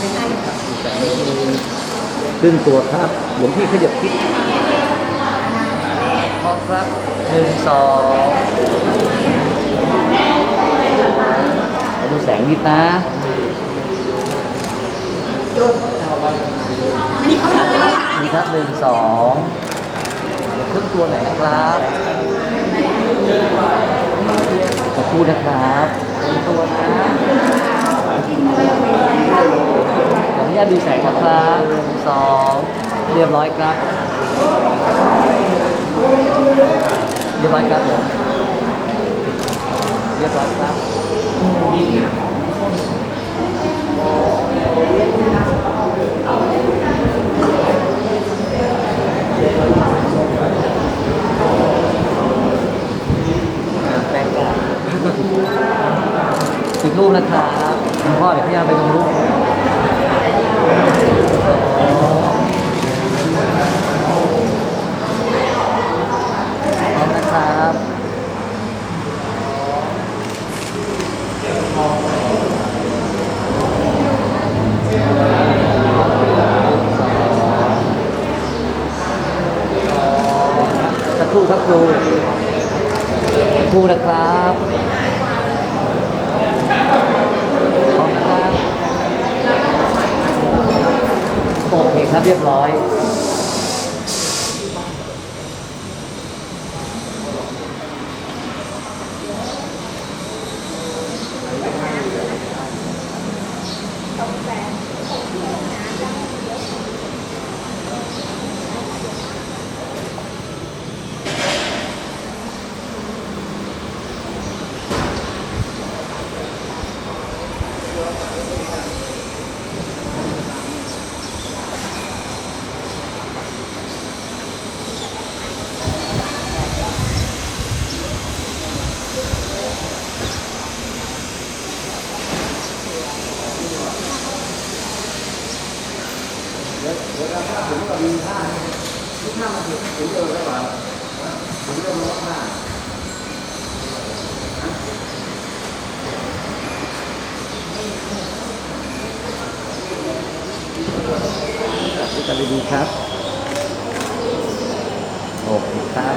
แสงมีครึ่งตัวครับ หลวงพี่ขยับคิดพอครับหนึ่งสองดูแสงนิดนะนี่ครับหนึ่งสองเดี๋ยวครึ่งตัวไหนครับขอบคุณนะครับตัวนะ ขออนุญาตดูแสงนะครับสองเรียบร้อยครับ เรียบร้อยครับผมเรียบร้อยครับแปลงกั นอีกรูปนะครับคุณพ่อเดี๋ยวพยายามไปตรงรูปพร้อมนะครับสักครู่ครับครูสักครู่นะครับพร้อมนะครับโอเคครับเรียบร้อย ดูกันดีๆครับ โอเคครับ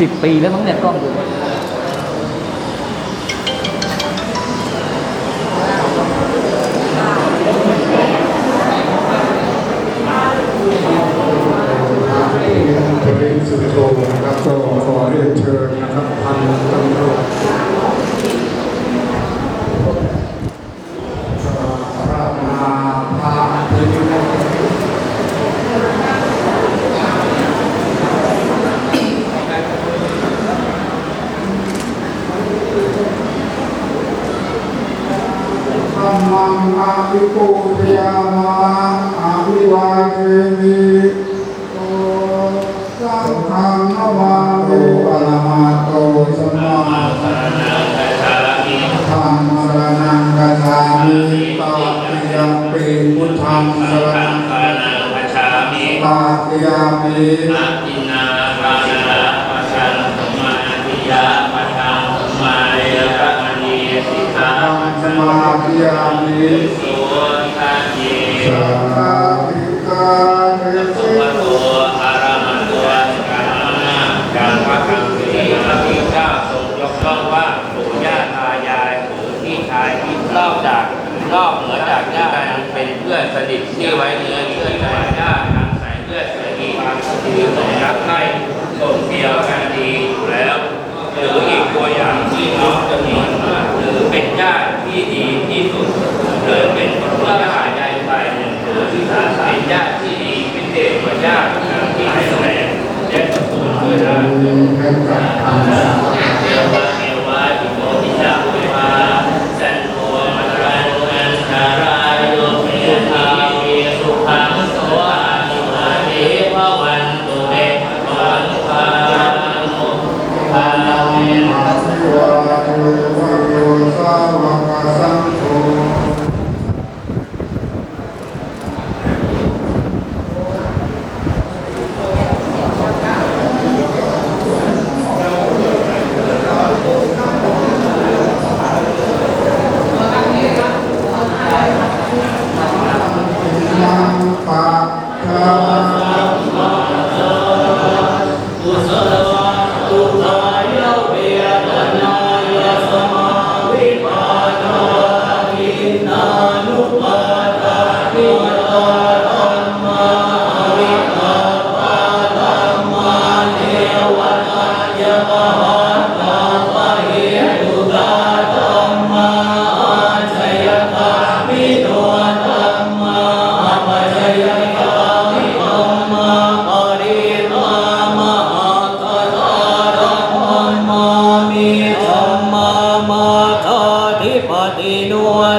สิบปีแล้วมั้งเนี่ยกล้องดู ทวินสุโธนะครับก็ขอเรียนเชิญนะครับพันตำรวจ มาธิยามิสทัจเยสังฆาธิกาเนสุสิปโตอะระหะโตสัมมาการพระคังสีพระพิฆาทรงยกย่องว่าปู่ย่าตายายปู่ที่ชายที่นอกจากนอกเหนือจากญาติเป็นเพื่อนสนิทที่ไว้เนื้อเชื่อใจญาติทางสายเลือดสนิทที่สมรักใคร่ส่งเสียวกันดีอยู่แล้วหรืออีกตัวอย่างที่น้องจะมีหรือเป็นญาติ ที่ดีที่สุดหรือเป็นคนว่าญายใจไปหนึ่งหรือที่สาสายญาติที่ดีเป็นเด็กกว่าญาติที่ให้แสดงและสมบูรณ์ด้วยนะ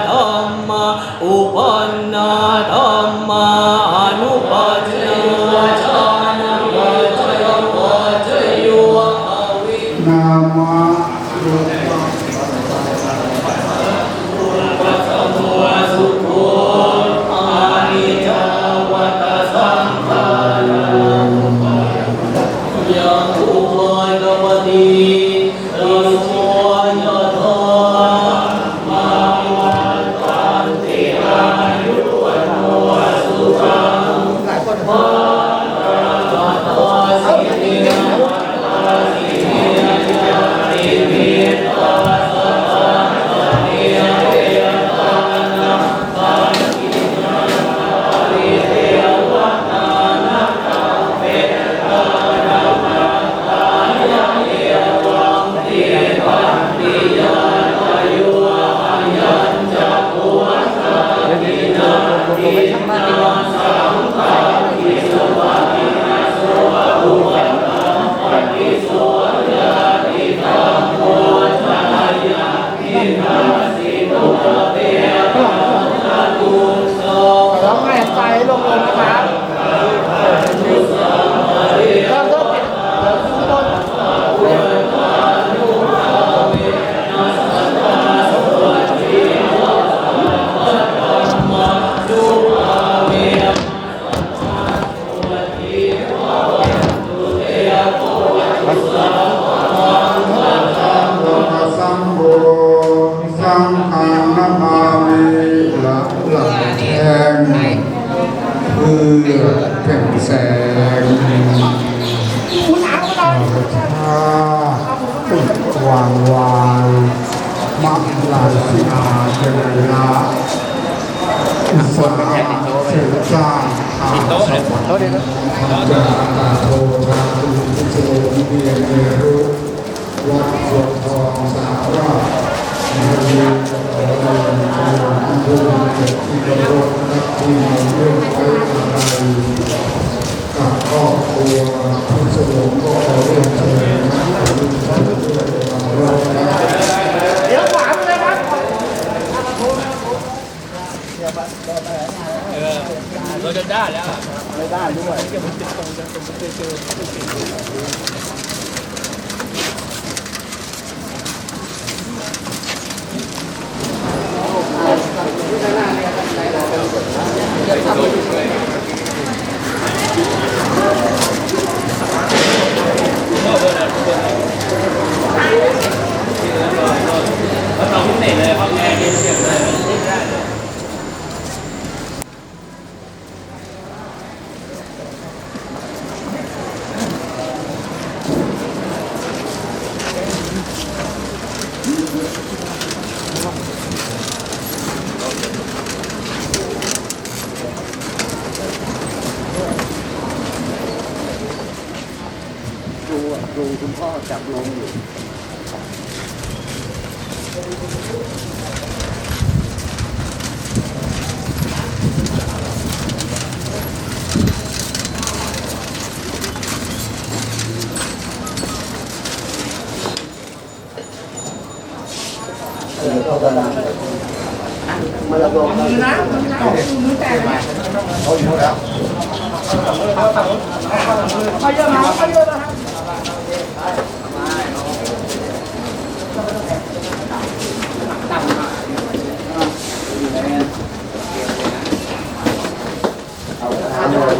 Dhamma Upa อุสาเสริมสร้างอาสวรรค์ธรรมจาตาโทธาตุโสเบียเมรุวัดสวนทองสารามีเรียนขอเรียนขอผู้เกิดที่เคารพนับที่มีเรื่องไว้อะไรกับครอบครัวผู้สมงก็ขอเรียนเชิญนะขอเรียนเชิญด้วยความรักนะเดี๋ยวขวา ไปเลยครับเราจะได้แล้วไม่ได้ด้วย คุณพ่อจับลงอยู่ มาเลยมาเล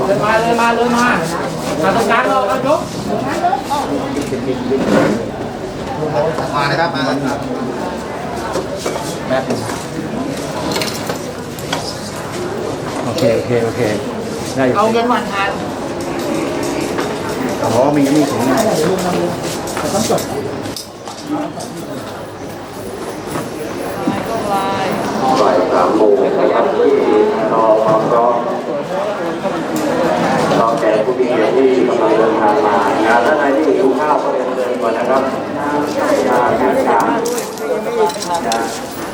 เลยมาเลยมาเลยมามาตรงกลางเราเอายกมานะครับมาครับแป๊บนึงโอเคโอเคโอเคได้อยู่เอาเงินวันทานอ๋อมีนี่ของนี่บ่ายสามโมงนะครับที่รอความพร้อม รอแขกผู้มีเกียรติที่กำลังเดินทางมางานท่านใดที่อยู่ข้าวก็เรียนเชิญก่อนนะครับงานงานการ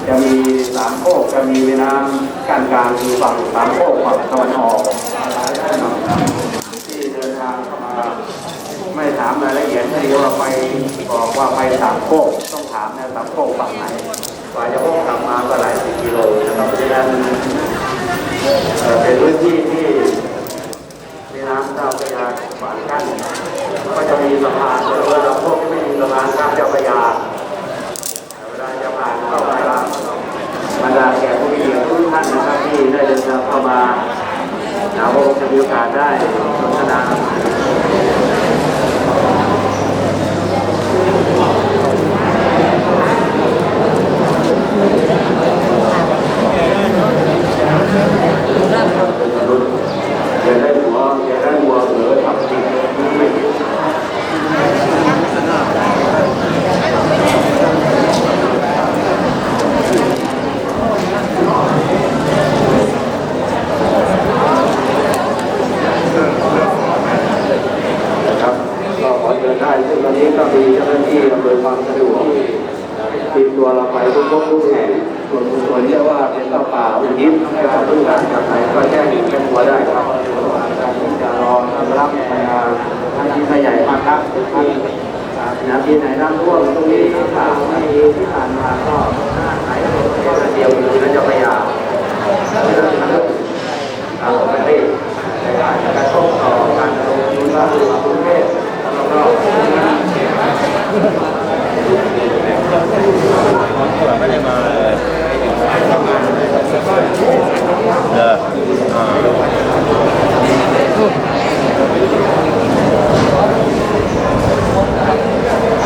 จะมีสามโคกจะมีแม่น้ำกั้นกลางคือฝั่งสามโคกฝั่งตะวันออกที่เดินทางเข้ามาไม่ถามรายละเอียดให้ว่าไปบอกว่าไปสามโคกต้องถามนะสามโคกฝั่งไหนกว่าจะโคกกลับมาก็หลายสิบกิโลนะครับเพราะฉะนั้นเป็นพื้นที่ที่ น้ำเจ้าพระยาขวางกั้นก็จะมีสะพานแต่ว่าพวกที่ไม่มีสะพานข้ามเจ้าพระยาเวลาจะผ่านเข้ามาบรรดาแขกผู้มีเกียรติทุกท่านนะครับที่ได้เดินทางเข้ามาหาว่าจะมีโอกาสได้สนทนา ซึ่งตอนนี้ก็มีเจ้าหน้าที่อำนวยความสะดวกที่ติดตัวเราไปทุกทุกทุกแห่งส่วนส่วนเรียกว่าเป็นข้าวป่าอุทิศให้กับผู้การจากไหนก็แจ้งแจ้งหัวได้ครับระหว่างการที่จะรอรับพนักงานท่านที่ใหญ่มากครับที่ นาทีไหนน้ำท่วมตรงนี้ข่ผ่าวที่ที่ผ่านมาก็ไหนก็เดียวอยู่นั่นจะพยายามเอาไปรีบในการกระทบต่อการลงทุนสร้างกรุงเทพแล้วก็ไม่ได้มาเลยเออ Thank you.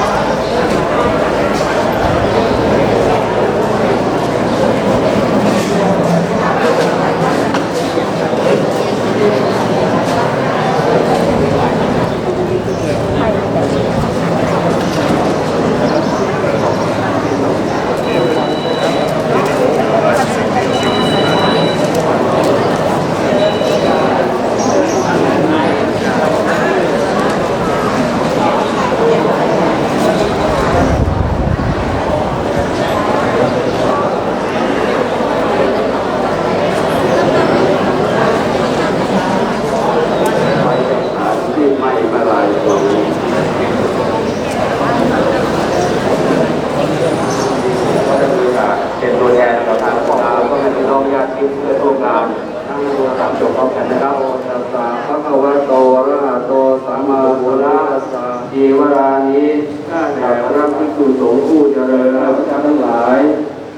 เป็นตัวแทนของทางพ่อเราก็เป็นน้องญาติเพื่อร่วมงานทั้งรวมกับจบพร้อมกันนะครับโอตัสสะภะคะวะโตระหะโตสัมมาสัมพุทธัสสะจีวรานิข้าแต่พระภิกษุสงฆ์ผู้เจริญพระพุทธทั้งหลาย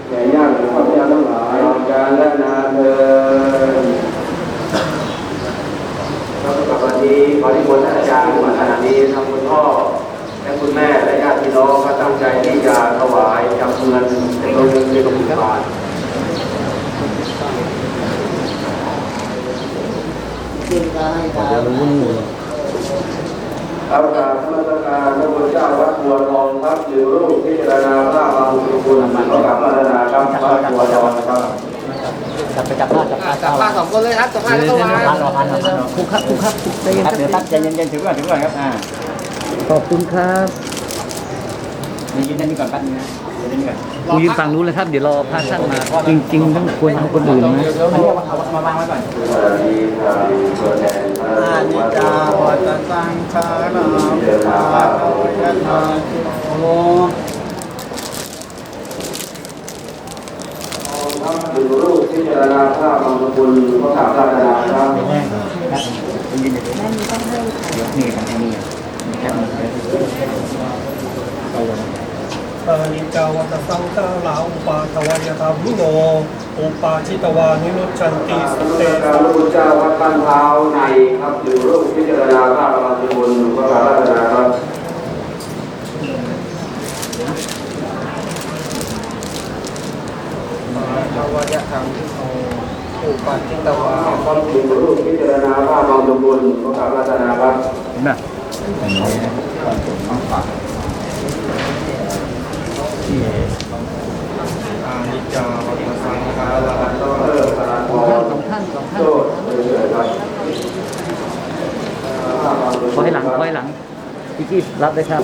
แก่ญาติขอพระพุทธทั้งหลายการและนาเทินครับสำหรับวันนี้ขอที่มนต์อาจารย์มาขณะนี้ทางคุณพ่อและคุณแม่และ น้องก็ตั้งใจที่จะถวายจำเงินเป็นตัวเงินเป็นตัวบาทครับกาบนมัสการพระพุทธเจ้าวัดบัวทองครับอยู่รูปพิจารณาพระบางสุกุลมันก็กราบพัฒนาครับวัดบัวทองครับจับไปจับผ้าจับผ้าจับผ้าสองคนเลยครับจับผ้าแล้วก็วางรอพันรอพันคุกครับคุกครับใจเย็นครับเดี๋ยวตั้งใจเย็นๆถือก่อนถือก่อนครับอ่าขอบคุณครับ นี่ยืนนั่นนี่ก่อนแป๊บนึงนะยืนนั่นนี่ก่อนกูยืนฝั่งนู้นเลยครับ เดี๋ยวรอพระท่านมา จริงๆต้องควรให้คนอื่นนะอันนี้เอามาวางไว้ก่อนสวัสดีครับตัวแทนพระอานิจจาวัตสังขาราพุทธาวยะธาโมถึงรูปพิจารณาภาพบางสกุลพระถาพัฒนาครับยืนอยู่นั่นต้องให้เดี๋ยวนี่ทางนี้แค่นี้ อานิจาวัตสังขาราอุปาทวายธรรมิโน อุปาจิตวานิรุจันติสเตตารพระพุทธเจ้าวัดบ้านเท้าในครับถึงรูปพิจารณาภาพบางสกุลพระถาพัฒนาครับภาวะยธรรมโออุปัติตวาครับถึงรูปพิจารณาภาพบางสกุลพระถาพัฒนาครับเห็นไหม อานิจจาวัตสังขาราก็เริ่มพลังพรสองท่านสองท่านโทษเรื่อยๆครับขอให้หลังขอให้หลังพี่กี้รับเลยครับ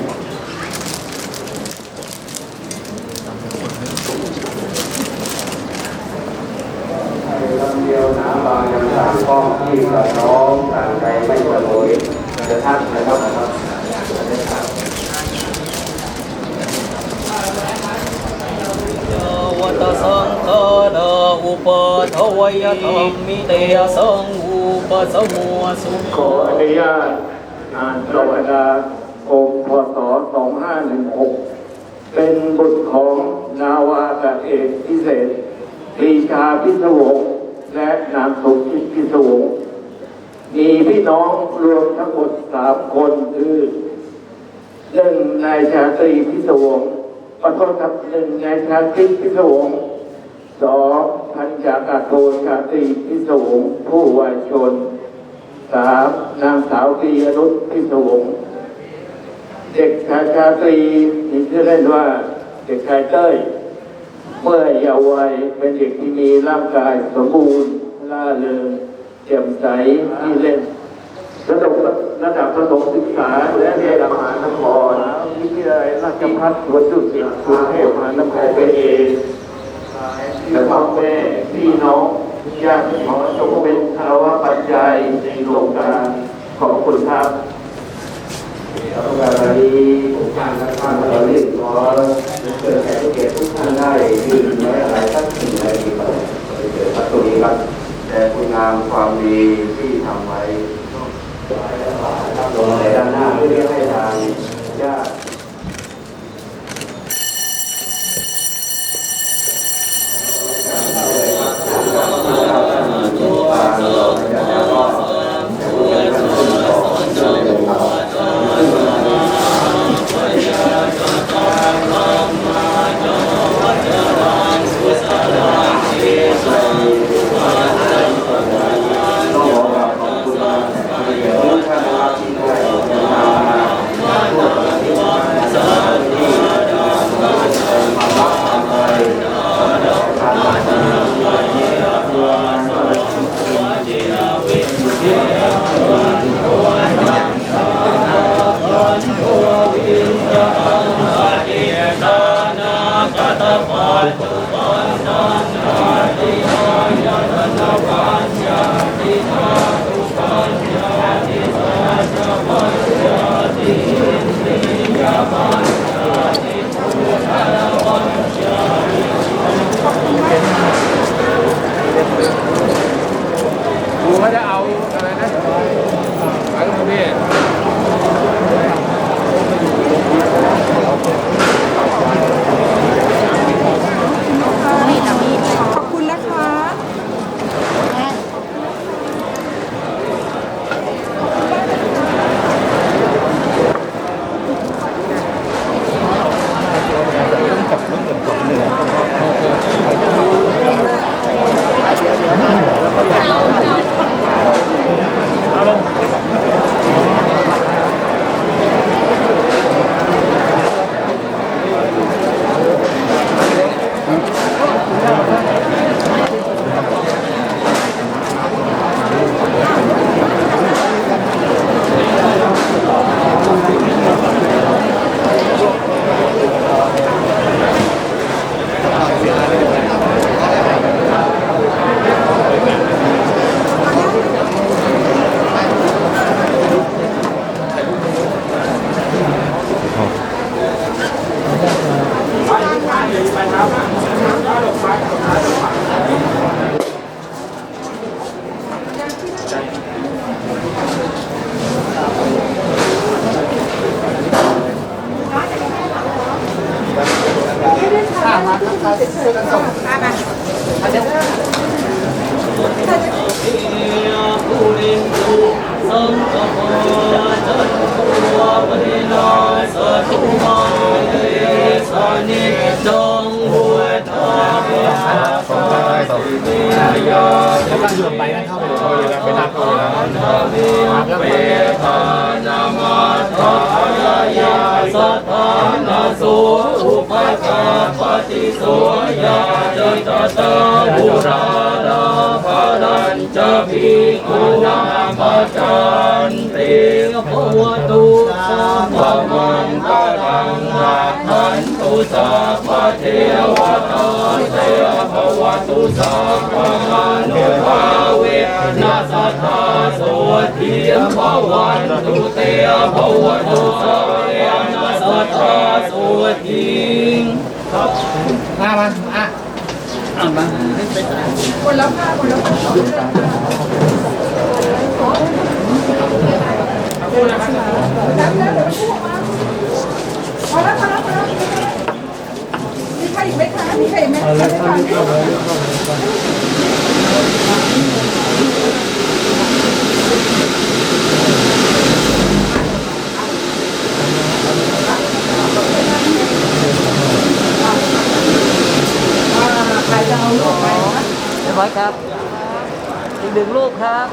คำเดียวหนาบางอย่างสามข้อที่กับน้องต่างใจไม่สลยจะทักนะครับนะครับ วัตสังฆานาอุปาท วายธรรมมิเตยสังอุปสมุสุขออนุญาตอ่านประวัติกรมพศ2516 เป็นบุตรของนาวาอากาศเอกพิเศษปรีชาพิศวงและนามสมคิดพิศวงมีพี่น้องรวมทั้งหมดสามคนคือหนึ่งนายชาตรีพิศวงประโทษครับหนึ่งนายชาตรีพิศวงสอง พันจากาโทชาตรีพิศวงผู้วายชนสามนางสาวปียนุชพิศวงเด็กชายชาตรีมีชื่อเล่นว่าเด็กชายเต้ย เมื่อเยาว์วัยเป็นเด็กที่มีร่างกายสมบูรณ์ล่าเริงแจ่มใสที่เล่นระดับระดับประถมศึกษาและเรียนอาหารทั้งหมดราชพัฒสวนดุสิตกรุงเทพมหานครไปเอง และพ่อแม่พี่น้องญาติขอจงเป็นคารวะปัจจัยในโครงการขอบคุณครับแล้วก็วันนี้ผมทานและท่านเราเรียกร้องเกิดแขกผู้เกียรติทุกท่านได้ยืนไว้อะไรสักสิ่งใดดีครับเกิดพัตรีครับแต่คุณงามความดีที่ทำไว้ลงในด้านหน้าเพื่อให้ทางญาติ วก็โยนไปนั่นเข้าไปเลยไปนับนามิเปทานามาตายาสัทธานาสุอุปกาปฏิโสยาจิตตาบุราดาภารัญจะภิกขุนาปัจจันติภวตุสัพพมันตรังรักขันตุสัพเทวตาเตภว ตุสัพพมนุภาเวนัสทธาโสทิยภวันตุเตภวตุสเพนัสทธาโสทิมามาอะคนละผ้าคนละผ้าแล้วแล้วเดี๋ยวมันพูดออกมาพอแล้วพอแล้วพอแล้ว อีกไหมคะมีใครอีกไหมใครไม่ฟังใครจะเอาลูกไปนะเรียบร้อยครับ อีกหนึ่งรูปครับ